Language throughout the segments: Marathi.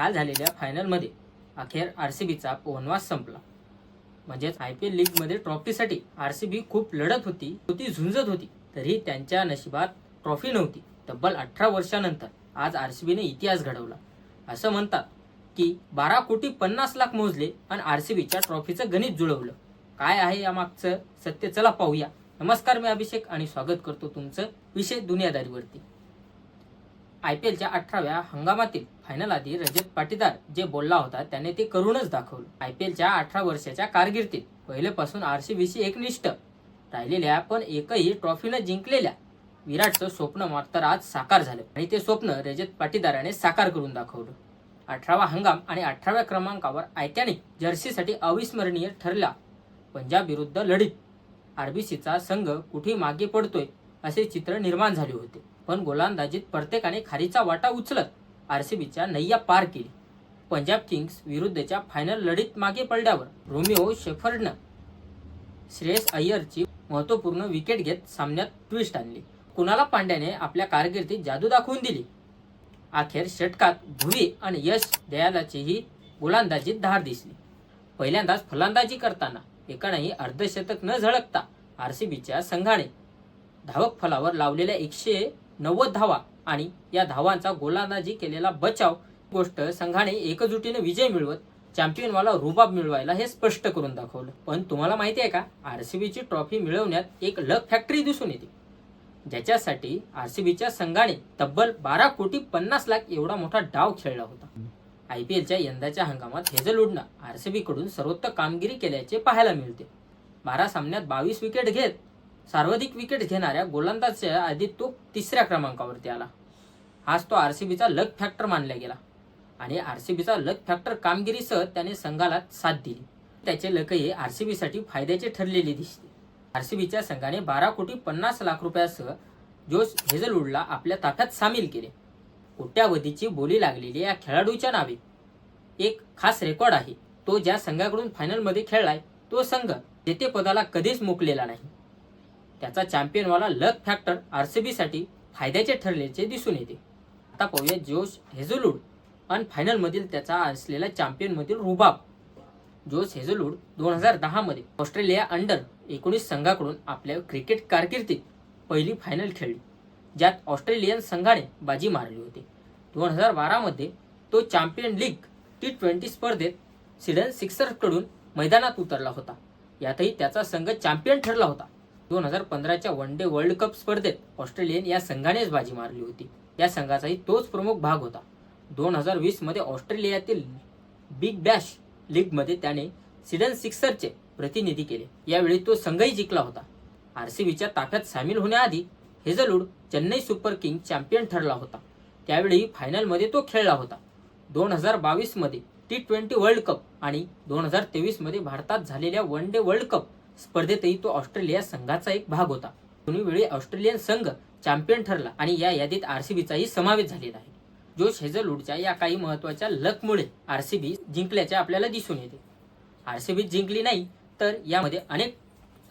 काल झालेल्या फायनलमध्ये अखेर आर सी बीचा वनवास संपला. म्हणजेच आय पी एल लीगमध्ये ट्रॉफीसाठी आर सी बी खूप लढत होती होती झुंजत होती. तरी त्यांच्या नशिबात ट्रॉफी नव्हती. तब्बल अठरा वर्षानंतर आज आर सी बीने इतिहास घडवला. असं म्हणतात की बारा कोटी पन्नास लाख मोजले आणि आर सी बीच्या ट्रॉफीचं गणित जुळवलं. काय आहे या मागचं सत्य? चला पाहूया. नमस्कार मी अभिषेक आणि स्वागत करतो तुमचं विषय दुनियादारीवरती. आय पी एलच्या अठराव्या हंगामातील फायनल आधी रजत पाटीदार जे बोलला होता त्याने ते करूनच दाखवलं. आय पी एलच्या अठरा वर्षाच्या कारकिर्दीत पहिलेपासून आर सी बीशी एकनिष्ठ. राहिलेल्या पण एकही ट्रॉफीनं जिंकलेल्या विराटचं स्वप्न मात्र आज साकार झालं. आणि ते स्वप्न रजत पाटीदाराने साकार करून दाखवलं. अठरावा हंगाम आणि अठराव्या क्रमांकावर आयत्याने जर्सीसाठी अविस्मरणीय ठरला. पंजाब विरुद्ध लढीत आरबीसीचा संघ कुठे मागे पडतोय? असे चित्र निर्माण झाले होते. पण गोलंदाजीत प्रत्येकाने खारीचा वाटा उचलत आरसीबीच्या नय्या पार केली. पंजाब किंग्स विरुद्धच्या फायनल लढीत मागे पडल्यावर रोमिओ शेफर्डनं श्रेयस अय्यरची महत्त्वपूर्ण विकेट घेत सामन्यात ट्विस्ट आणली. कुणाला पांड्याने आपल्या कारकिर्दीत जादू दाखवून दिली? अखेर षटकात भुवी आणि यश दयालाचीही गोलंदाजीत धार दिसली. पहिल्यांदाच फलंदाजी करताना एकानेही अर्धशतक न झळकता आरसीबीच्या संघाने धावक फलावर लावलेल्या एकशे नव्वद धावा आणि या धावांचा गोलंदाजी केलेला बचाव गोष्ट संघाने एकजुटीने विजय मिळवत चॅम्पियनवाला रुबाब मिळवायला हे स्पष्ट करून दाखवलं. पण तुम्हाला माहिती आहे का? आरसीबीची ट्रॉफी मिळवण्यात एक लक फॅक्टरी दिसून येते. ज्याच्यासाठी आरसीबीच्या संघाने तब्बल बारा कोटी पन्नास लाख एवढा मोठा डाव खेळला होता. आय पी एलच्या यंदाच्या हंगामात हेझलवूडनं आरसीबीकडून सर्वोत्तम कामगिरी केल्याचे पाहायला मिळते. बारा सामन्यात बावीस विकेट घेत सर्वाधिक विकेट घेणाऱ्या गोलंदाजच्या आधी तो तिसऱ्या क्रमांकावरती आला. हाच तो आर सी बीचा लक फॅक्टर मानला गेला. आणि आर सी बीचा लक फॅक्टर कामगिरीसह त्याने संघाला साथ दिली. त्याचे लकही बीसाठी फायद्याचे ठरलेले दिसते. आर सी बीच्या संघाने बारा कोटी पन्नास लाख रुपयासह जोश हेझलवूडला आपल्या ताफ्यात सामील केले. कोट्यावधीची बोली लागलेली या खेळाडूच्या नावे. एक खास रेकॉर्ड आहे. तो ज्या संघाकडून फायनलमध्ये खेळलाय तो संघ जेतेपदाला कधीच मुकलेला नाही. त्याचा चॅम्पियनवाला लक फॅक्टर आरसीबीसाठी फायद्याचे ठरल्याचे दिसून येते. आता पाहूया जोश हेझलूड आणि फायनलमधील त्याचा असलेला चॅम्पियनमधील रुबाब. जोश हेझलूड दोन हजार दहामध्ये ऑस्ट्रेलिया अंडर एकोणीस संघाकडून आपल्या क्रिकेट कारकिर्दीत पहिली फायनल खेळली. ज्यात ऑस्ट्रेलियन संघाने बाजी मारली होती. दोन हजार बारामध्ये तो चॅम्पियन लीग टी ट्वेंटी स्पर्धेत सिडन सिक्सर्सकडून मैदानात उतरला होता. यातही त्याचा संघ चॅम्पियन ठरला होता. दोन हजार पंधराच्या वन डे वर्ल्ड कप स्पर्धेत ऑस्ट्रेलियन या संघानेच बाजी मारली होती. या संघाचाही तोच प्रमुख भाग होता. दोन हजार वीसमध्ये ऑस्ट्रेलियातील बिग बॅश लीगमध्ये त्याने सिडन सिक्सरचे प्रतिनिधी केले. यावेळी तो संघही जिंकला होता. आरसीबीच्या ताफ्यात सामील होण्याआधी Hazlewood Chennai super king champion ठरला होता. त्यावेळी फायनलमध्ये तो खेळला होता. दोन हजार बावीसमध्ये टी ट्वेंटी वर्ल्ड कप आणि दोन हजार तेवीसमध्ये भारतात झालेल्या वन डे वर्ल्ड कप स्पर्धेतही तो ऑस्ट्रेलिया संघाचा एक भाग होता. दोन्ही वेळी ऑस्ट्रेलियन संघ चॅम्पियन ठरला आणि या यादीत आरसीबीचाही समावेश झालेला आहे. जोश हेझलवूडच्या या काही महत्त्वाच्या लकमुळे आरसीबी जिंकल्याचे आपल्याला दिसून येते. आरसीबी जिंकली नाही तर यामध्ये अनेक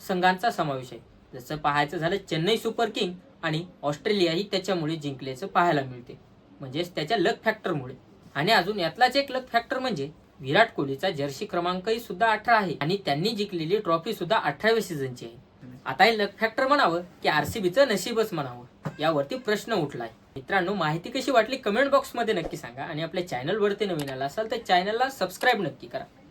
संघांचा समावेश आहे. जसं पाहायचं झालं चेन्नई सुपर किंग आणि ऑस्ट्रेलियाही त्याच्यामुळे जिंकल्याचं पाहायला मिळते. म्हणजेच त्याच्या लक फॅक्टरमुळे. आणि अजून यातलाच एक लक फॅक्टर म्हणजे विराट कोहलीचा जर्सी क्रमांकही सुद्धा अठरा आहे. आणि त्यांनी जिंकलेली ट्रॉफी सुद्धा अठराव्या सीझनची आहे. आता हे लक फॅक्टर म्हणावं की आरसीबीचं नशीबच म्हणावं यावरती प्रश्न उठलाय. मित्रांनो माहिती कशी वाटली? कमेंट बॉक्समध्ये नक्की सांगा. आणि आपल्या चॅनलवरती नवीन आला असाल तर चॅनलला सबस्क्राईब नक्की करा.